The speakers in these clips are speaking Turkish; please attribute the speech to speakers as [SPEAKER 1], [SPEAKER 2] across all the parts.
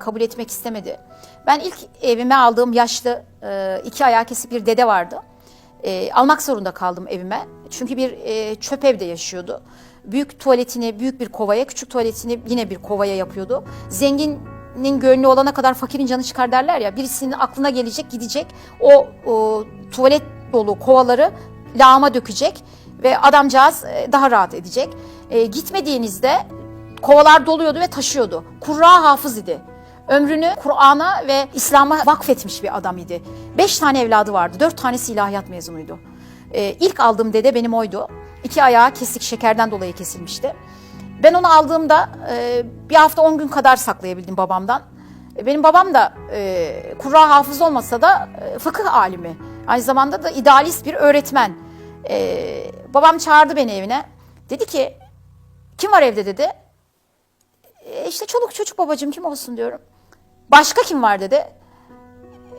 [SPEAKER 1] kabul etmek istemedi. Ben ilk evime aldığım yaşlı e, iki ayağı kesik bir dede vardı. E, almak zorunda kaldım evime. Çünkü bir e, çöp evde yaşıyordu. Büyük tuvaletini büyük bir kovaya, küçük tuvaletini yine bir kovaya yapıyordu. Zenginin gönlü olana kadar fakirin canı çıkar derler ya. Birisinin aklına gelecek, gidecek. O, o tuvalet dolu kovaları lağıma dökecek ve adamcağız e, daha rahat edecek. E, gitmediğinizde kovalar doluyordu ve taşıyordu. Kurra hafız idi. Ömrünü Kur'an'a ve İslam'a vakfetmiş bir adam idi. Beş tane evladı vardı. Dört tanesi ilahiyat mezunuydu. Ee, ilk aldığım dede benim oydu. İki ayağı kesik şekerden dolayı kesilmişti. Ben onu aldığımda e, bir hafta on gün kadar saklayabildim babamdan. E, Benim babam da e, Kurra hafız olmasa da e, fıkıh alimi. Aynı zamanda da idealist bir öğretmen. E, babam çağırdı beni evine. Dedi ki kim var evde dedi. E, işte çoluk çocuk babacığım kim olsun diyorum. Başka kim var dedi.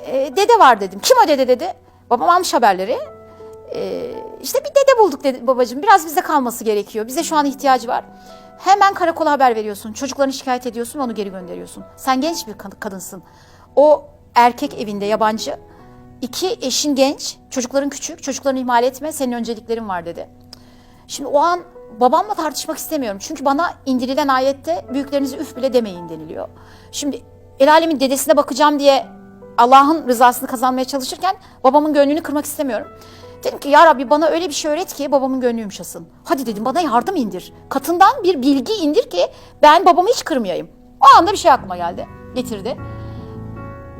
[SPEAKER 1] E, dede var dedim. Kim o dede dedi. Babam almış haberleri. E, işte bir dede bulduk dedi babacığım. Biraz bizde kalması gerekiyor. Bize şu an ihtiyacı var. Hemen karakola haber veriyorsun. Çocuklarını şikayet ediyorsun onu geri gönderiyorsun. Sen genç bir kad- kadınsın. O erkek evinde yabancı. İki eşin genç, çocukların küçük, çocuklarını ihmal etme, senin önceliklerin var dedi. Şimdi o an babamla tartışmak istemiyorum. Çünkü bana indirilen ayette büyüklerinizi üf bile demeyin deniliyor. Şimdi el alemin dedesine bakacağım diye Allah'ın rızasını kazanmaya çalışırken babamın gönlünü kırmak istemiyorum. Dedim ki ya Rabbi bana öyle bir şey öğret ki babamın gönlü yumuşasın. Hadi dedim bana yardım indir. Katından bir bilgi indir ki ben babamı hiç kırmayayım. O anda bir şey aklıma geldi. Getirdi.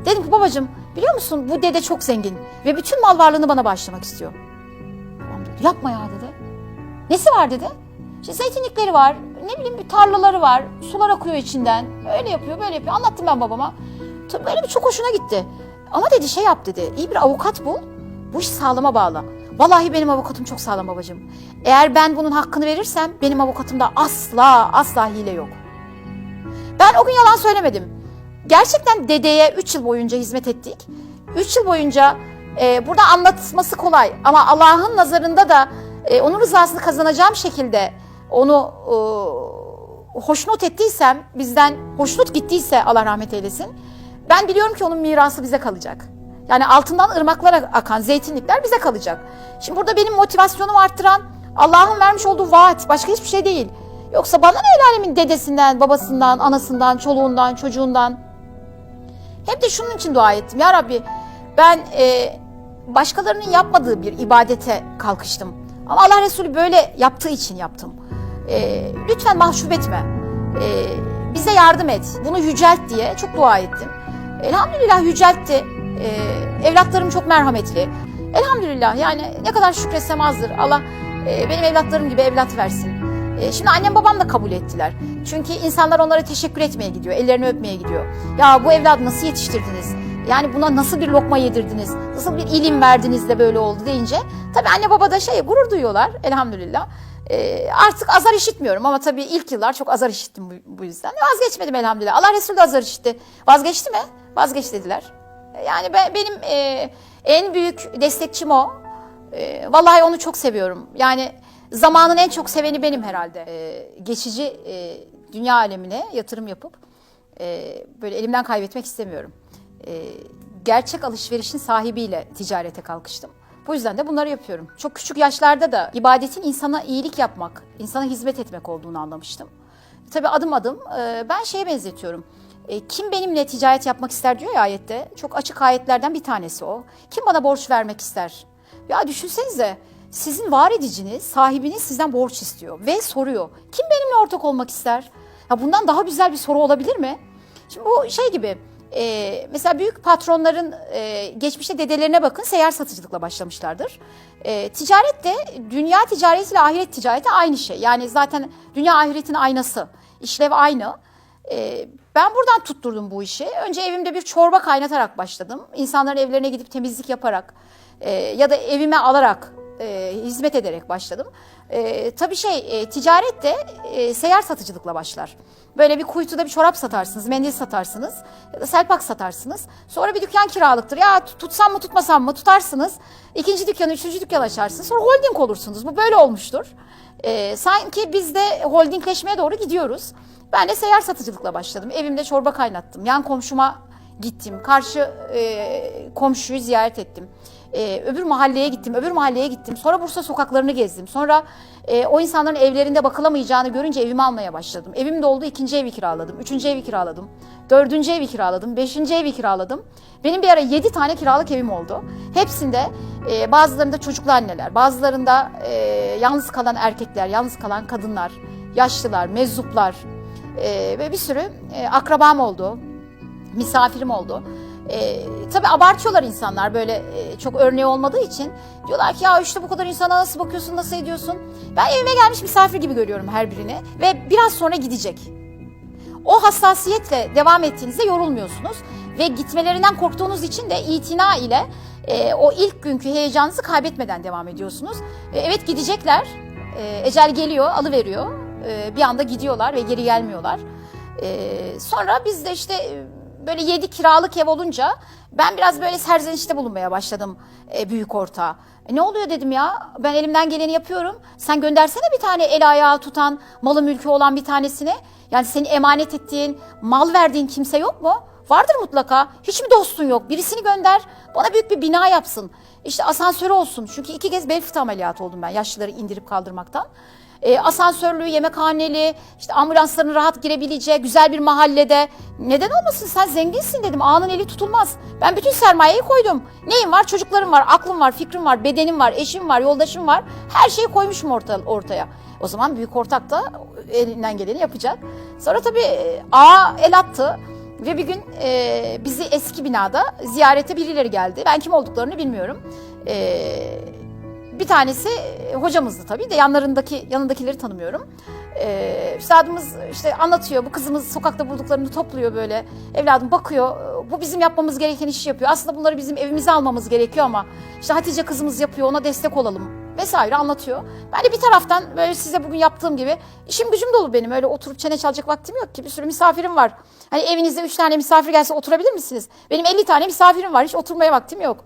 [SPEAKER 1] Dedim ki babacığım biliyor musun bu dede çok zengin ve bütün mal varlığını bana bağışlamak istiyor. Yapma ya dedi. Nesi var dedi. İşte zeytinlikleri var, ne bileyim bir tarlaları var, sular akıyor içinden. Öyle yapıyor, böyle yapıyor. Anlattım ben babama. Tabii böyle bir çok hoşuna gitti. Ama dedi şey yap dedi, iyi bir avukat bul, bu iş sağlama bağla. Vallahi benim avukatım çok sağlam babacığım. Eğer ben bunun hakkını verirsem benim avukatımda asla asla hile yok. Ben o gün yalan söylemedim. Gerçekten dedeye 3 yıl boyunca hizmet ettik. 3 yıl boyunca e, burada anlatması kolay ama Allah'ın nazarında da e, onun rızasını kazanacağım şekilde onu e, hoşnut ettiysem, bizden hoşnut gittiyse Allah rahmet eylesin. Ben biliyorum ki onun mirası bize kalacak. Yani altından ırmaklar akan zeytinlikler bize kalacak. Şimdi burada benim motivasyonumu arttıran Allah'ın vermiş olduğu vaat başka hiçbir şey değil. Yoksa bana ne el alemin dedesinden, babasından, anasından, çoluğundan, çocuğundan. Hep de şunun için dua ettim. Ya Rabbi ben e, başkalarının yapmadığı bir ibadete kalkıştım. Ama Allah Resulü böyle yaptığı için yaptım. E, lütfen mahcup etme. E, bize yardım et. Bunu yücelt diye çok dua ettim. Elhamdülillah yüceltti. E, evlatlarım çok merhametli. Elhamdülillah yani ne kadar şükretsem azdır. Allah e, benim evlatlarım gibi evlat versin. E, Şimdi annem babam da kabul ettiler. Çünkü insanlar onlara teşekkür etmeye gidiyor, ellerini öpmeye gidiyor. Ya bu evladı nasıl yetiştirdiniz? Yani buna nasıl bir lokma yedirdiniz? Nasıl bir ilim verdiniz de böyle oldu deyince. Tabii anne baba da şey gurur duyuyorlar elhamdülillah. E, artık azar işitmiyorum ama tabii ilk yıllar çok azar işittim bu, bu yüzden. Vazgeçmedim elhamdülillah. Allah Resulü de azar işitti. Vazgeçti mi? Vazgeç dediler. E, Yani ben, benim e, en büyük destekçim o. E, vallahi onu çok seviyorum. Yani zamanın en çok seveni benim herhalde. E, geçici e, dünya alemine yatırım yapıp e, böyle elimden kaybetmek istemiyorum. E, gerçek alışverişin sahibiyle ticarete kalkıştım. Bu yüzden de bunları yapıyorum. Çok küçük yaşlarda da ibadetin insana iyilik yapmak, insana hizmet etmek olduğunu anlamıştım. Tabii adım adım e, ben şeye benzetiyorum. E, kim benimle ticaret yapmak ister diyor ya ayette. Çok açık ayetlerden bir tanesi o. Kim bana borç vermek ister? Ya düşünsenize sizin var ediciniz, sahibiniz sizden borç istiyor ve soruyor. Kim benimle ortak olmak ister? Ya bundan daha güzel bir soru olabilir mi? Şimdi bu şey gibi e, mesela büyük patronların e, geçmişte dedelerine bakın seyyar satıcılıkla başlamışlardır. E, ticaret de dünya ticaretiyle ahiret ticareti aynı şey. Yani zaten dünya ahiretin aynası. İşlev aynı. E, ben buradan tutturdum bu işi. Önce evimde bir çorba kaynatarak başladım. İnsanların evlerine gidip temizlik yaparak e, ya da evime alarak e, hizmet ederek başladım. E, tabii şey e, ticaret de e, seyyar satıcılıkla başlar. Böyle bir kuytuda bir çorap satarsınız, mendil satarsınız selpak satarsınız. Sonra bir dükkan kiralıktır. Ya tut- tutsam mı tutmasam mı tutarsınız. İkinci dükkanı, üçüncü dükkan açarsınız. Sonra holding olursunuz. Bu böyle olmuştur. E, sanki biz de holdingleşmeye doğru gidiyoruz. Ben de seyyar satıcılıkla başladım. Evimde çorba kaynattım. Yan komşuma gittim. Karşı e, komşuyu ziyaret ettim. E, öbür mahalleye gittim, öbür mahalleye gittim. Sonra Bursa sokaklarını gezdim. Sonra e, o insanların evlerinde bakılamayacağını görünce evimi almaya başladım. Evim doldu, ikinci evi kiraladım, üçüncü evi kiraladım, dördüncü evi kiraladım, beşinci evi kiraladım. Benim bir ara yedi tane kiralık evim oldu. Hepsinde e, bazılarında çocuklu anneler, bazılarında e, yalnız kalan erkekler, yalnız kalan kadınlar, yaşlılar, mezzuplar e, ve bir sürü e, akrabam oldu, misafirim oldu. E, tabii abartıyorlar insanlar böyle e, çok örneği olmadığı için. Diyorlar ki ya işte bu kadar insana nasıl bakıyorsun, nasıl ediyorsun? Ben evime gelmiş misafir gibi görüyorum her birini ve biraz sonra gidecek. O hassasiyetle devam ettiğinizde yorulmuyorsunuz ve gitmelerinden korktuğunuz için de itina ile e, o ilk günkü heyecanınızı kaybetmeden devam ediyorsunuz. E, evet gidecekler, e, ecel geliyor, alıveriyor, e, bir anda gidiyorlar ve geri gelmiyorlar. E, sonra biz de işte böyle yedi kiralık ev olunca ben biraz böyle serzenişte bulunmaya başladım e, büyük ortağa. E, ne oluyor dedim ya ben elimden geleni yapıyorum. Sen göndersene bir tane el ayağı tutan malı mülkü olan bir tanesini. Yani senin emanet ettiğin mal verdiğin kimse yok mu? Vardır mutlaka. Hiç mi dostun yok? Birisini gönder. Bana büyük bir bina yapsın. İşte asansörü olsun. Çünkü iki kez bel fıtığı ameliyatı oldum ben yaşlıları indirip kaldırmaktan. E, asansörlü, yemekhaneli, işte ambulansların rahat girebileceği güzel bir mahallede. Neden olmasın sen zenginsin dedim. Ağanın eli tutulmaz. Ben bütün sermayeyi koydum. Neyim var? Çocuklarım var, aklım var, fikrim var, bedenim var, eşim var, yoldaşım var. Her şeyi koymuşum orta, ortaya. O zaman büyük ortak da elinden geleni yapacak. Sonra tabii e, ağa el attı. Ve bir gün e, bizi eski binada ziyarete birileri geldi. Ben kim olduklarını bilmiyorum. E, bir tanesi e, hocamızdı tabii de yanlarındaki yanındakileri tanımıyorum. Ee, üstadımız işte anlatıyor bu kızımız sokakta bulduklarını topluyor böyle evladım bakıyor bu bizim yapmamız gereken işi yapıyor aslında bunları bizim evimize almamız gerekiyor ama işte Hatice kızımız yapıyor ona destek olalım vesaire anlatıyor. Ben de bir taraftan böyle size bugün yaptığım gibi işim gücüm dolu benim öyle oturup çene çalacak vaktim yok ki bir sürü misafirim var. Hani evinizde üç tane misafir gelse oturabilir misiniz? Benim 50 tane misafirim var hiç oturmaya vaktim yok.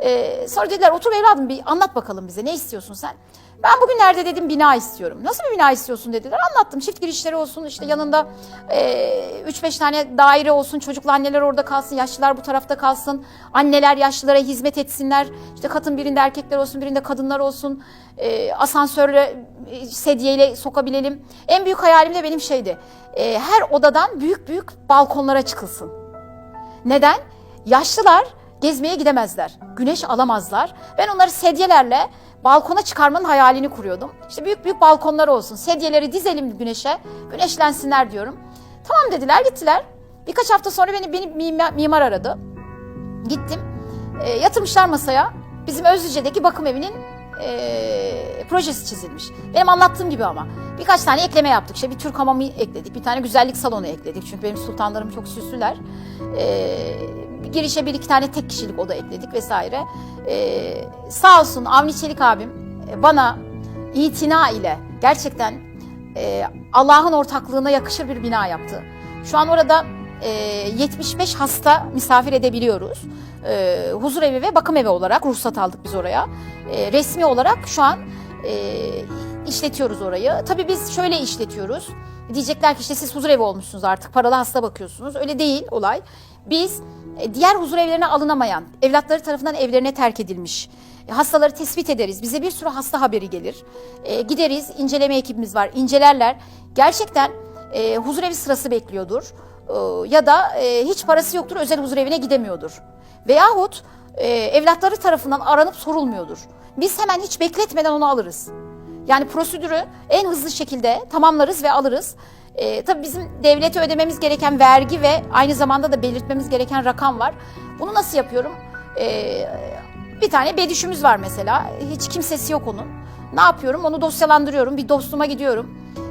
[SPEAKER 1] Ee, sonra dediler otur evladım bir anlat bakalım bize ne istiyorsun sen? Ben bugünlerde dedim bina istiyorum. Nasıl bir bina istiyorsun dediler. Anlattım. Çift girişleri olsun işte yanında 3-5 tane daire olsun. Çocuklu anneler orada kalsın. Yaşlılar bu tarafta kalsın. Anneler yaşlılara hizmet etsinler. İşte katın birinde erkekler olsun birinde kadınlar olsun. E, asansörle e, sedyeyle sokabilelim. En büyük hayalim de benim şeydi. E, her odadan büyük büyük balkonlara çıkılsın. Neden? Yaşlılar gezmeye gidemezler. Güneş alamazlar. Ben onları sedyelerle balkona çıkarmanın hayalini kuruyordum. İşte büyük büyük balkonlar olsun. Sedyeleri dizelim güneşe. Güneşlensinler diyorum. Tamam dediler gittiler. Birkaç hafta sonra beni, beni mimar, mimar aradı. Gittim. E, yatırmışlar masaya. Bizim Özlüce'deki bakım evinin e, projesi çizilmiş. Benim anlattığım gibi ama. Birkaç tane ekleme yaptık. İşte bir Türk hamamı ekledik. Bir tane güzellik salonu ekledik. Çünkü benim sultanlarım çok süslüler. E, girişe bir iki tane tek kişilik oda ekledik vesaire. Ee, sağ olsun Avni Çelik abim e, bana itina ile gerçekten e, Allah'ın ortaklığına yakışır bir bina yaptı. Şu an orada e, 75 hasta misafir edebiliyoruz. E, huzur evi ve bakım evi olarak ruhsat aldık biz oraya. E, resmi olarak şu an e, işletiyoruz orayı. Tabii biz şöyle işletiyoruz. Diyecekler ki işte siz huzur evi olmuşsunuz artık paralı hasta bakıyorsunuz. Öyle değil olay. Biz diğer huzur evlerine alınamayan, evlatları tarafından evlerine terk edilmiş e, hastaları tespit ederiz. Bize bir sürü hasta haberi gelir. E, gideriz, inceleme ekibimiz var, incelerler. Gerçekten e, huzur evi sırası bekliyordur. E, ya da e, hiç parası yoktur, özel huzur evine gidemiyordur. Veyahut e, evlatları tarafından aranıp sorulmuyordur. Biz hemen hiç bekletmeden onu alırız. Yani prosedürü en hızlı şekilde tamamlarız ve alırız. E, tabii bizim devlete ödememiz gereken vergi ve aynı zamanda da belirtmemiz gereken rakam var. Bunu nasıl yapıyorum? E, bir tane bedüşümüz var mesela. Hiç kimsesi yok onun. Ne yapıyorum? Onu dosyalandırıyorum. Bir dostuma gidiyorum.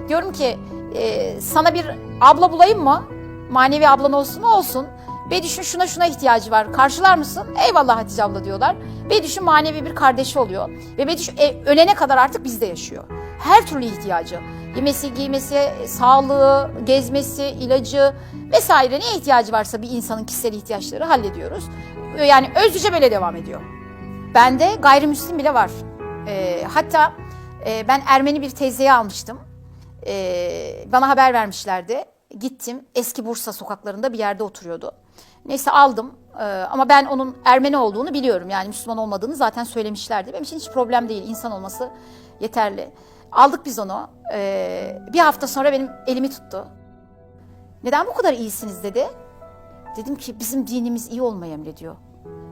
[SPEAKER 1] Diyorum ki e, sana bir abla bulayım mı? Manevi ablan olsun mu? Olsun. Bedüş'ün şuna şuna ihtiyacı var. Karşılar mısın? Eyvallah Hatice abla diyorlar. Bedüş'ün manevi bir kardeşi oluyor. Ve Bedüş e, ölene kadar artık bizde yaşıyor. Her türlü ihtiyacı. Yemesi, giymesi, sağlığı, gezmesi, ilacı vesaire ne ihtiyacı varsa bir insanın kişisel ihtiyaçları hallediyoruz. Yani özlüce böyle devam ediyor. Bende gayrimüslim bile var. E, hatta e, ben Ermeni bir teyzeyi almıştım. E, bana haber vermişlerdi. gittim. Eski Bursa sokaklarında bir yerde oturuyordu. Neyse aldım Ee, ama ben onun Ermeni olduğunu biliyorum. Yani Müslüman olmadığını zaten söylemişlerdi. Benim için hiç problem değil. İnsan olması yeterli. Aldık biz onu. Ee, bir hafta sonra benim elimi tuttu. Neden bu kadar iyisiniz dedi. Dedim ki bizim dinimiz iyi olmayı emrediyor.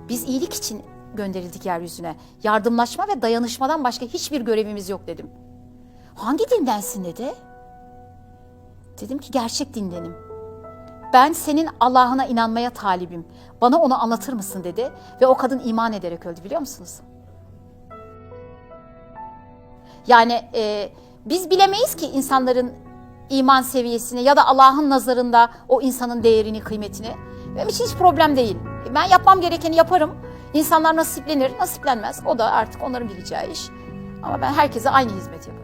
[SPEAKER 1] Biz iyilik için gönderildik yeryüzüne. Yardımlaşma ve dayanışmadan başka hiçbir görevimiz yok dedim. Hangi dindensin dedi. Dedim ki gerçek dindenim. Ben senin Allah'ına inanmaya talibim. Bana onu anlatır mısın dedi. Ve o kadın iman ederek öldü biliyor musunuz? Yani e, biz bilemeyiz ki insanların iman seviyesini ya da Allah'ın nazarında o insanın değerini, kıymetini. Benim için hiç problem değil. Ben yapmam gerekeni yaparım. İnsanlar nasiplenir, nasiplenmez. O da artık onların bileceği iş. Ama ben herkese aynı hizmet yaparım.